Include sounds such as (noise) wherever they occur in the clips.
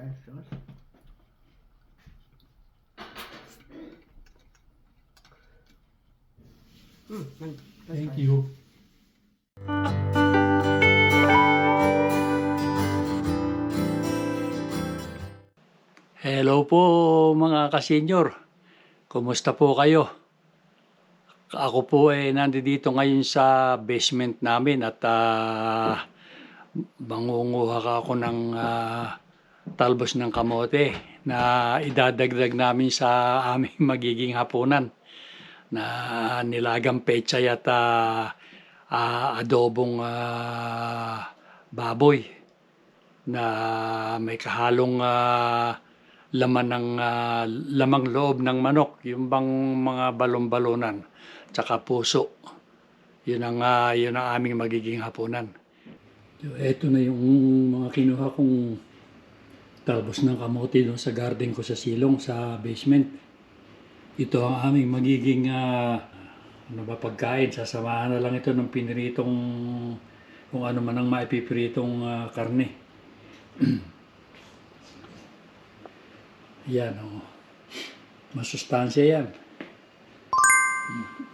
Sauce. Mm, Thank you. Hello po mga kasenyor. Kumusta po kayo? Ako po ay nandito ngayon sa basement namin at ah, mangunguha ako ng ah, talbos ng kamote na idadagdag namin sa aming (laughs) magiging hapunan na nilagang pechay at ah, adobong ah, baboy na may kahalong ah, laman ng ah, lamang loob ng manok, yung bang mga balon-balonan, tsaka puso. Yun ang, ah, yun ang aming magiging hapunan. Ito na yung mga kinuha kong talbos ng kamote doon sa garden ko sa silong, sa basement. Ito ang aming magiging ah, ano ba pagkain. Sasamahan na lang ito ng piniritong kung ano man ang maipipiritong ah, karne. (clears throat) yan oh. Masustansya yan.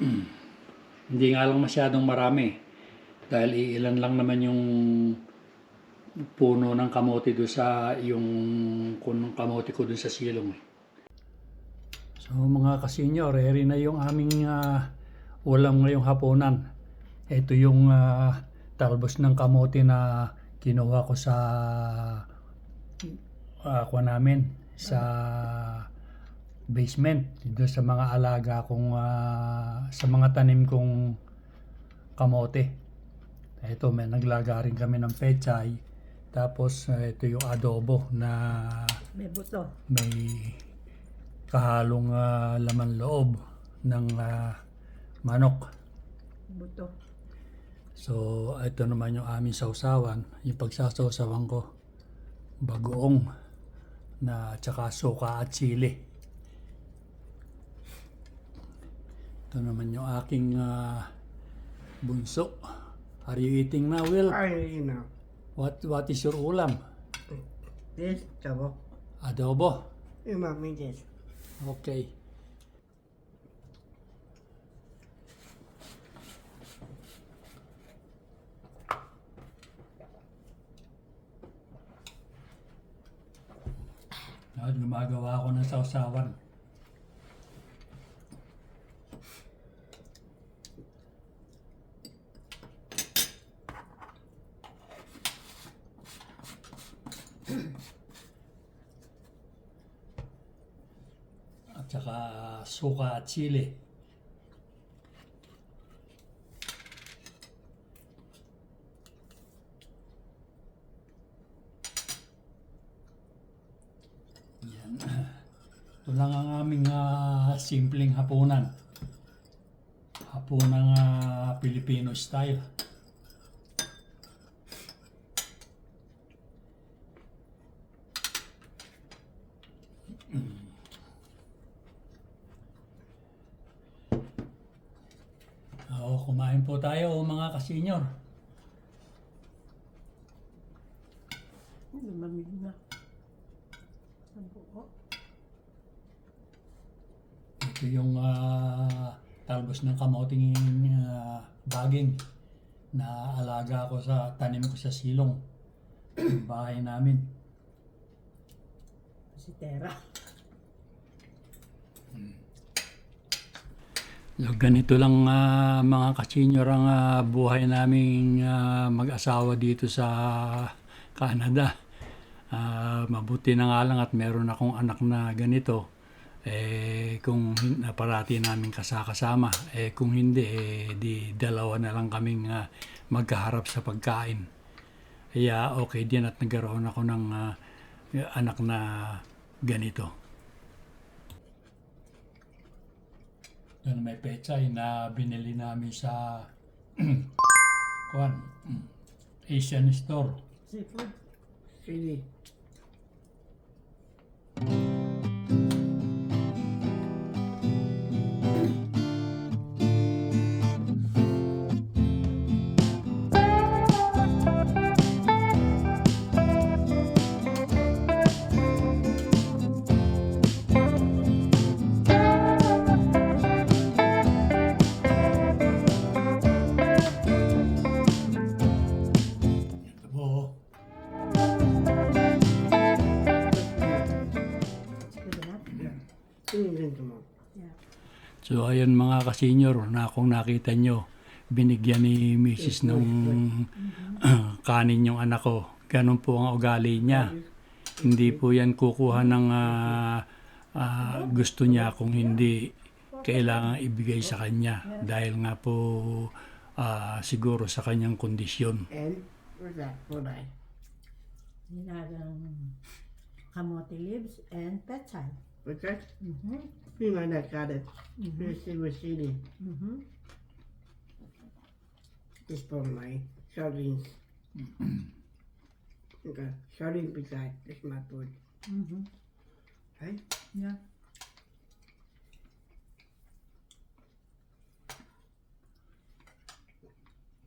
(clears throat) Hindi nga lang masyadong marami. Dahil iilan lang naman yung puno ng kamote doon sa yung kunong kamote ko doon sa silong. eh. So mga kasenyor, eri na yung aming ah, ulam ngayong hapunan. Ito yung ah, talbos ng kamote na kinuha ko sa uh, namin sa basement dito sa mga alaga kong ah, sa mga tanim kong kamote. Ito may naglaga rin kami ng pechay. Tapos ah, ito yung adobo na May buto. may kahalong ah, laman loob ng ah, manok. Buto. So, ito naman yung aming sausawan. Yung pagsasawsawan ko, bagoong na tsaka suka at chili. Ito naman yung aking ah, bunso. Are you eating now, Will? Ay, you know. What, what is your ulam? This. Adobo. You mommy this. Okay. At gumagawa ako ng sausawan. At saka suka chili. Yan. Ito lang ang aming ah, simpleng hapunan. Hapunang ah, Filipino style. Oo, kumain po tayo mga kasenyor. Lumamig na. Ang buo. Ito yung ah, talbos ng kamoting ah, baging na alaga ko sa tanim ko sa silong. Yung bahay namin. Si Tera. So, ganito lang ah, mga kasenyor ang ah, buhay naming ah, mag-asawa dito sa Canada. Ah, mabuti na nga lang at meron akong anak na ganito. Eh, kung parati namin kasakasama, eh kung hindi, eh di dalawa na lang kaming ah, magkaharap sa pagkain. Kaya okay din at nagkaroon ako ng ah, anak na ganito. Doon may pechay na binili namin sa (clears throat) kuan Asian store. Seafood. Chili. Pinigyan mo. Yeah. So ayan mga kasenyor, na kung nakita nyo, binigyan ni Mrs. ng (clears throat) kanin yung anak ko. Ganun po ang ugali niya. Hindi po yan kukuha ng ah, ah, gusto niya kung hindi kailangan ibigay sa kanya. Dahil nga po ah, siguro sa kanyang kondisyon. And what's that? Nilagang kamote leaves and pechay. What's that? Mm-hmm. Me my dad got it. This is was eating. Mm-hmm. This for my sardines. (clears throat) okay, sardine pizza. This is my food. Mm-hmm. Right? Yeah.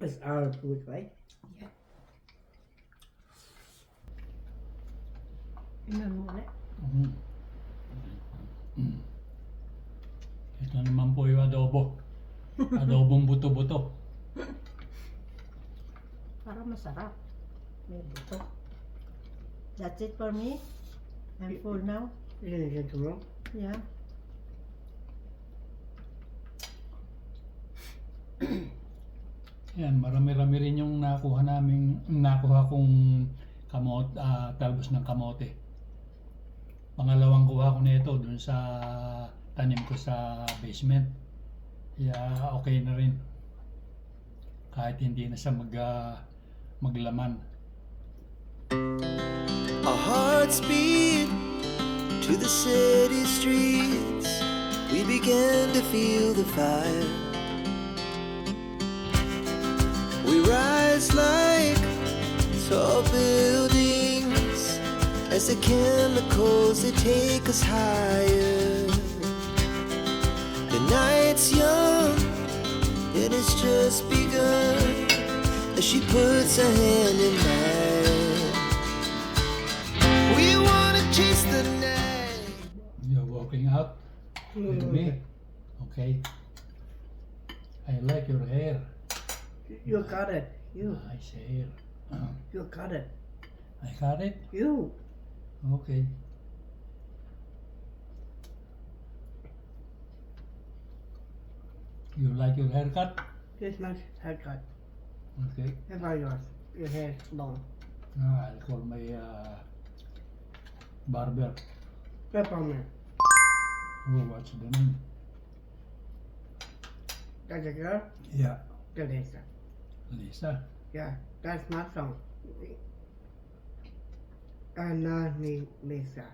It's our food, right? Ilan mo ulit? Ito naman po yung adobo. Adobong buto-buto. Para masarap. May buto. That's it for me. I'm full now. You gonna get tomorrow? Yeah. Yan, marami-rami rin yung nakuha namin, nakuha kong kamot, ah, talbos ng kamote. Pangalawang kuha ko nito dun sa tanim ko sa basement. Kaya okay na rin. Kahit hindi na siya mag, ah, maglaman. Our hearts beat to the city streets. We began to feel the fire. We rise like tall buildings as the chemicals they take us higher. The night's young and it's just begun as she puts her hand in mine. We wanna chase the night. You're working up with me? Okay. I like your hair. You got it. You. Nice hair. You got it. I got it? You. Okay. You like your haircut? This my haircut. Okay. How about yours? Your hair long. Ah, I'll call my uh, barber. Peppermint. Oh, what's the name? That's a girl? Yeah. Teresa. Lisa. Yeah, that's my song. Anna me, Lisa.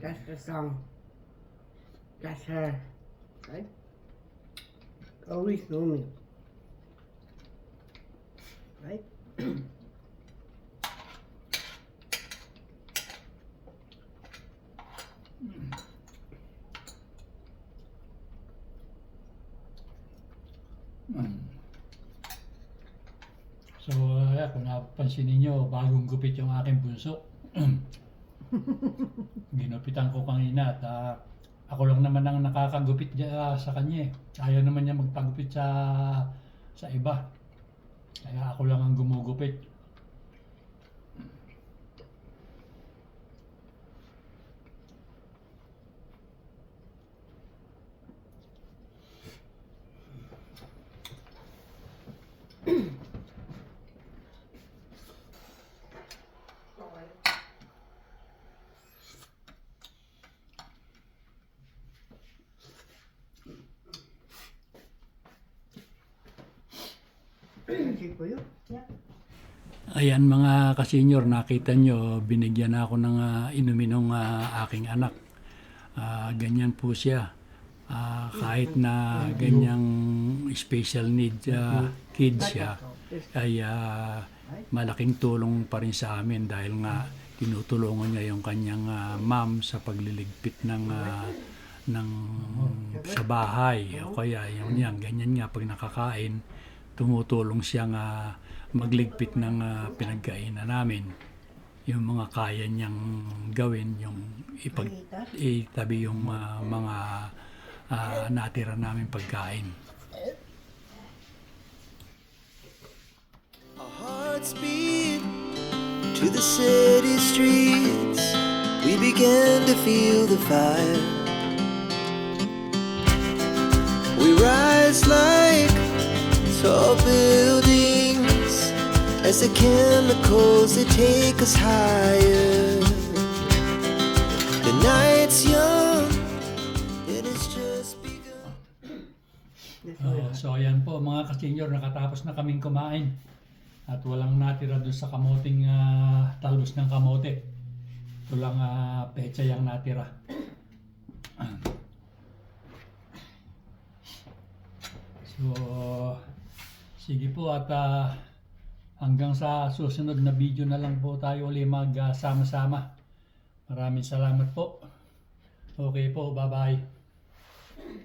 That's the song. That's her. Right? Always me. Right? Mm. So, uh, kung napansin ninyo, bagong gupit yung aking bunso. (laughs) Ginupitan ko kanina at ah, ako lang naman ang nakakagupit dya, sa kanya eh. Ayaw naman niya magpagupit sa sa iba. Kaya ako lang ang gumugupit. You. Yeah. Ayan mga kasenyor, nakita nyo, binigyan ako ng ah, inumin ng ah, aking anak. Ah, ganyan po siya. Ah, kahit na ganyang special need ah, kid siya, ay ah, malaking tulong pa rin sa amin dahil nga tinutulungan niya yung kanyang ah, mom sa pagliligpit ng ah, ng sa bahay o kaya yung yan ganyan nga pag nakakain tumutulong siya nga magligpit ng ah, pinagkainan namin yung mga kaya niyang gawin yung ipag itabi yung ah, mga ah, natira namin pagkain Our hearts beat to the city streets. We began to feel the fire. rise like tall buildings as the chemicals they take us higher. The night's young, it has just begun. Kuya. so ayan po mga ka-senior, nakatapos na kaming kumain. At walang natira doon sa kamoting ah, talbos ng kamote. Ito lang ah, pecha yung natira. (clears throat) So, sige po at ah, hanggang sa susunod na video na lang po tayo ulit magsama-sama. Maraming salamat po. Okay po, bye-bye.